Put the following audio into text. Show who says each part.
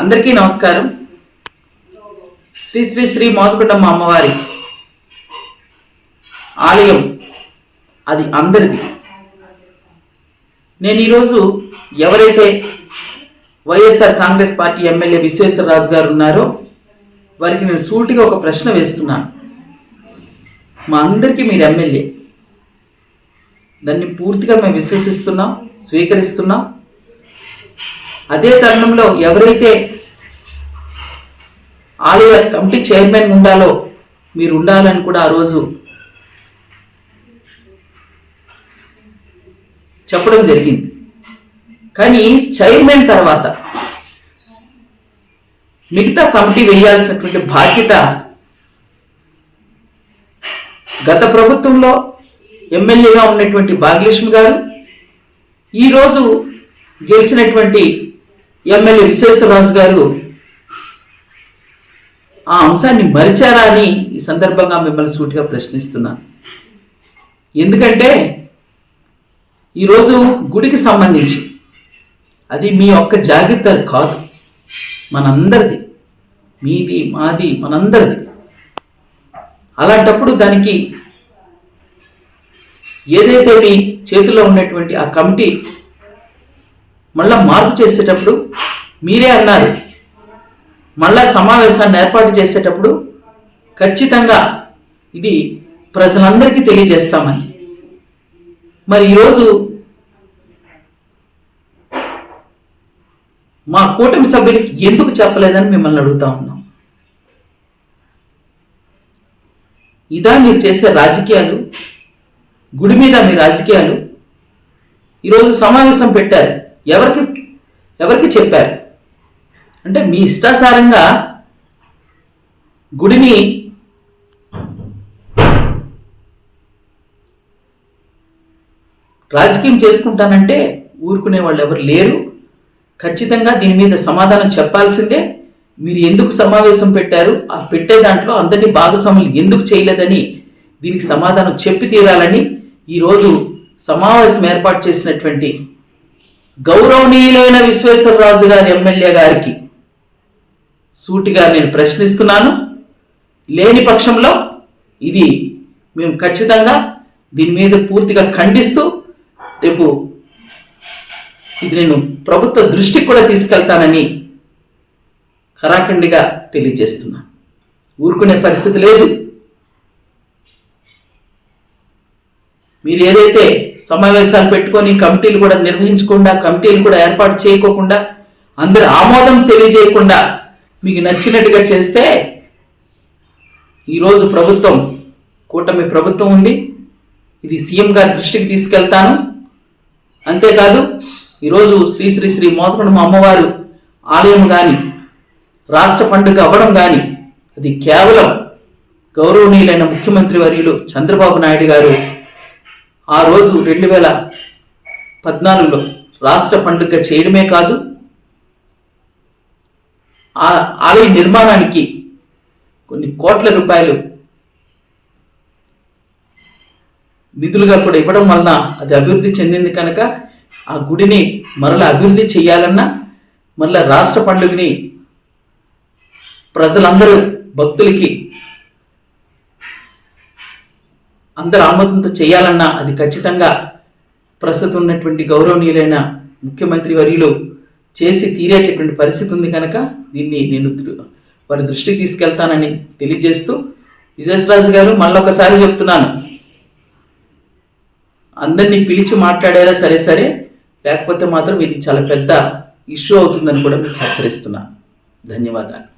Speaker 1: అందరికీ నమస్కారం. శ్రీ శ్రీ శ్రీ మోదకొండమ్మ అమ్మవారి ఆలయం అది అందరిది. నేను ఈరోజు ఎవరైతే YSR Congress party MLA Vishweshwararaju గారు ఉన్నారో వారికి నేను సూటిగా ఒక ప్రశ్న వేస్తున్నాను మా అందరికీ మీరు ఎమ్మెల్యే. దాన్ని పూర్తిగా మేము విశ్వసిస్తున్నాం స్వీకరిస్తున్నాం. అదే తరుణంలో ఎవరైతే ఆలయ కమిటీ చైర్మన్ ఉండాలో మీరు ఉండాలని కూడా ఆ రోజు చెప్పడం జరిగింది. కానీ చైర్మన్ తర్వాత మిగతా కమిటీ వేయాల్సినటువంటి బాధ్యత గత ప్రభుత్వంలో ఎమ్మెల్యేగా ఉన్నటువంటి భాగ్యలక్ష్మి గారు ఈరోజు గెలిచినటువంటి ఎమ్మెల్యే విశ్వేశ్వరరాజు గారు ఆ అంశాన్ని మరిచారా అని ఈ సందర్భంగా మిమ్మల్ని సూటిగా ప్రశ్నిస్తున్నాను ఎందుకంటే ఈరోజు గుడికి సంబంధించి అది మీ ఒక్క జాగ్రత్త కాదు. మనందరిది. మీది మాది మనందరిది. అలాంటప్పుడు దానికి ఏదైతే మీ చేతిలో ఉన్నటువంటి ఆ కమిటీ మళ్ళా మార్పు చేసేటప్పుడు మీరే అన్నారు. మళ్ళా సమావేశాన్ని ఏర్పాటు చేసేటప్పుడు ఖచ్చితంగా ఇది ప్రజలందరికీ తెలియజేస్తామని. మరి ఈరోజు మా కూటమి సభ్యులకి ఎందుకు చెప్పలేదని మిమ్మల్ని అడుగుతా ఉన్నాం. ఇదా మీరు చేసే రాజకీయాలు గుడి మీద మీ రాజకీయాలు ఈరోజు సమావేశం పెట్టారు. ఎవరికి ఎవరికి చెప్పారు? అంటే మీ ఇష్టాసారంగా గుడిని రాజకీయం చేసుకుంటానంటే ఊరుకునే వాళ్ళు ఎవరు లేరు. ఖచ్చితంగా దీని మీద సమాధానం చెప్పాల్సిందే. మీరు ఎందుకు సమావేశం పెట్టారు? ఆ పెట్టే దాంట్లో అందరినీ భాగస్వాములు ఎందుకు చేయలేదని దీనికి సమాధానం చెప్పి తీరాలని ఈరోజు సమావేశం ఏర్పాటు చేసినటువంటి గౌరవనీయులైన విశ్వేశ్వరరాజు గారి ఎమ్మెల్యే గారికి సూటిగా నేను ప్రశ్నిస్తున్నాను. లేని పక్షంలో ఇది మేము ఖచ్చితంగా దీని మీద పూర్తిగా ఖండిస్తూ రేపు ఇది నేను ప్రభుత్వ దృష్టికి కూడా తీసుకెళ్తానని కరాఖండిగా తెలియజేస్తున్నాను ఊరుకునే పరిస్థితి లేదు. మీరు ఏదైతే సమావేశాలు పెట్టుకొని కమిటీలు కూడా నిర్వహించకుండా కమిటీలు కూడా ఏర్పాటు చేయకోకుండా అందరి ఆమోదం తెలియజేయకుండా మీకు నచ్చినట్టుగా చేస్తే ఈరోజు ప్రభుత్వం కూటమి ప్రభుత్వం ఉంది. ఇది సీఎం గారి దృష్టికి తీసుకెళ్తాను. అంతేకాదు ఈరోజు శ్రీ శ్రీ శ్రీ మోతకొండమ్మ అమ్మవారు ఆలయం కానీ రాష్ట్ర పండుగ అవ్వడం కానీ అది కేవలం గౌరవనీయులైన ముఖ్యమంత్రి వర్యులు చంద్రబాబు నాయుడు గారు ఆ రోజు రెండు వేల పద్నాలుగులో రాష్ట్ర పండుగ చేయడమే కాదు ఆ ఆలయ నిర్మాణానికి కొన్ని కోట్ల రూపాయలు నిధులుగా కూడా ఇవ్వడం వలన అది అభివృద్ధి చెందింది కనుక ఆ గుడిని మరలా అభివృద్ధి చేయాలన్నా మరలా రాష్ట్ర పండుగని ప్రజలందరూ భక్తులకి అందరు ఆమోదంతో చేయాలన్నా అది ఖచ్చితంగా ప్రస్తుతం ఉన్నటువంటి గౌరవనీయులైన ముఖ్యమంత్రి వర్యులు చేసి తీరేటటువంటి పరిస్థితి ఉంది కనుక దీన్ని నేను వారి దృష్టికి తీసుకెళ్తానని తెలియజేస్తూ విజయరాజు గారు మళ్ళొకసారి చెప్తున్నాను. అందరినీ పిలిచి మాట్లాడారా సరే సరే లేకపోతే మాత్రం ఇది చాలా పెద్ద ఇష్యూ అవుతుందని కూడా మీకు హెచ్చరిస్తున్నాను ధన్యవాదాలు.